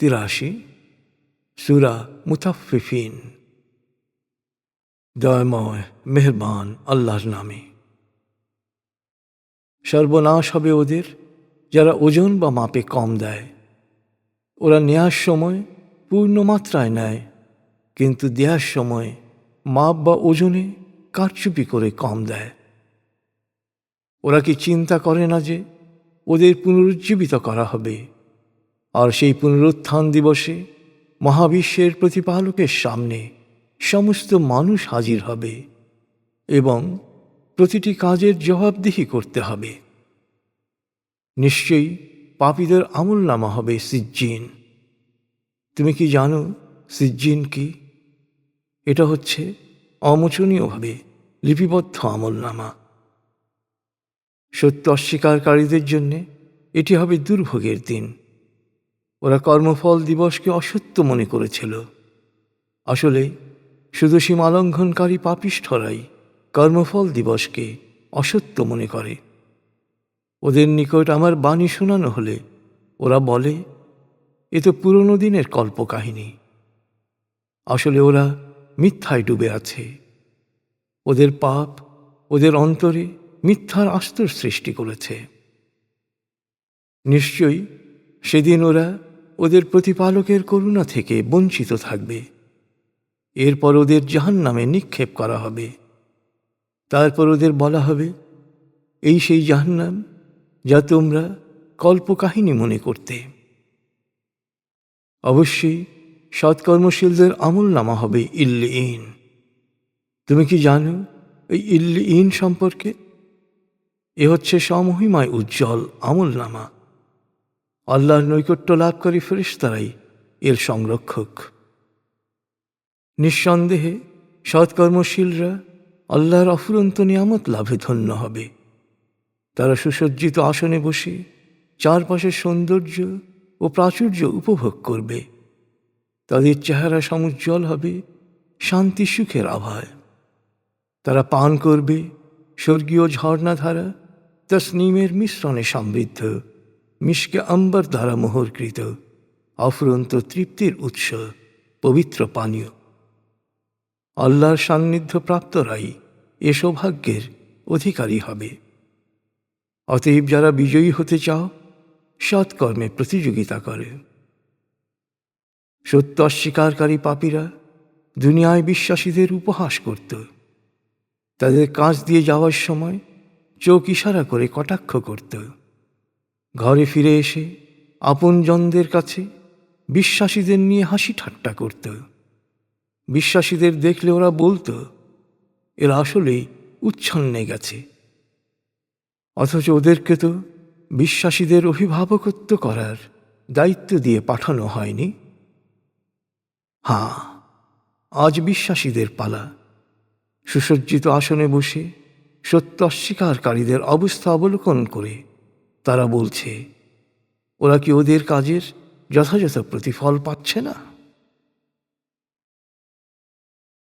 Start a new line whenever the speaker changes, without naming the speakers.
তিরাশি, সুরা মুতাফিফিন দয়ময়, মেহরবান আল্লাহর নামে। সর্বনাশ হবে ওদের যারা ওজন বা মাপে কম দেয়। ওরা নেয়ার সময় পূর্ণ মাত্রায় নেয়, কিন্তু দেওয়ার সময় মাপ বা ওজনে কারচুপি করে কম দেয়। ওরা কি চিন্তা করে না যে ওদের পুনরুজ্জীবিত করা হবে? আর সেই পুনরুত্থান দিবসে মহাবিশ্বের প্রতিপালকের সামনে সমস্ত মানুষ হাজির হবে এবং প্রতিটি কাজের জবাবদিহি করতে হবে। নিশ্চয়ই পাপীদের আমল নামা হবে সিজ্জিন। তুমি কি জানো সিজ্জিন কি? এটা হচ্ছে অমোচনীয়ভাবে লিপিবদ্ধ আমল নামা সত্য অস্বীকারীদের জন্যে এটি হবে দুর্ভোগের দিন। ওরা কর্মফল দিবসকে অসত্য মনে করেছিল। আসলে শুধু সীমালঙ্ঘনকারী পাপিষ্ঠরাই কর্মফল দিবসকে অসত্য মনে করে। ওদের নিকট আমার বাণী শোনানো হলে ওরা বলে, এ তো পুরনো দিনের কল্পকাহিনী। আসলে ওরা মিথ্যায় ডুবে আছে। ওদের পাপ, ওদের অন্তরে মিথ্যার আস্তর সৃষ্টি করেছে। নিশ্চয়ই সেদিন ওরা ওদের প্রতিপালকের করুণা থেকে বঞ্চিত থাকবে। এরপর ওদের জাহান নামে নিক্ষেপ করা হবে। তারপর ওদের বলা হবে, এই সেই জাহান্নাম যা তোমরা কল্পকাহিনী মনে করতে। অবশ্যই সৎকর্মশীলদের আমল নামা হবে ইল্লি ইন তুমি কি জানো এই ইল্লি ইন সম্পর্কে? এ হচ্ছে সমহিমায় উজ্জ্বল আমল নামা আল্লাহর নৈকট্য লাভকারী ফেরিস্তারাই এর সংরক্ষক। নিঃসন্দেহে সৎকর্মশীলরা আল্লাহর অফুরন্ত নিয়ামত লাভে ধন্য হবে। তারা সুসজ্জিত আসনে বসে চারপাশের সৌন্দর্য ও প্রাচুর্য উপভোগ করবে। তাদের চেহারা সমুজ্জ্বল হবে, শান্তি সুখের আভায়। তারা পান করবে, স্বর্গীয় ঝর্ণাধারা তসনিমের মিশ্রণে সমৃদ্ধ। মিশকে আম্বার দ্বারা মোহরকৃত, অফুরন্ত তৃপ্তির উৎস, পবিত্র পানীয়। আল্লাহর সান্নিধ্য প্রাপ্তরাই এ সৌভাগ্যের অধিকারী হবে। অতএব যারা বিজয়ী হতে চাও, সৎকর্মে প্রতিযোগিতা করে। সত্য অস্বীকারী পাপীরা দুনিয়ায় বিশ্বাসীদের উপহাস করত। তাদের কাজ দিয়ে যাওয়ার সময় চোখ ইশারা করে কটাক্ষ করত। ঘরে ফিরে এসে আপনজনদের কাছে বিশ্বাসীদের নিয়ে হাসি ঠাট্টা করত। বিশ্বাসীদের দেখলে ওরা বলতো, এরা আসলেই উচ্ছন্নে গেছে। অথচ ওদেরকে তো বিশ্বাসীদের অভিভাবকত্ব করার দায়িত্ব দিয়ে পাঠানো হয়নি। হ্যাঁ আজ বিশ্বাসীদের পালা। সুসজ্জিত আসনে বসে সত্য অস্বীকারীদের অবস্থা অবলোকন করে তারা বলছে ওরা কি ওদের কাজের যথাযথ প্রতিফল পাচ্ছে না?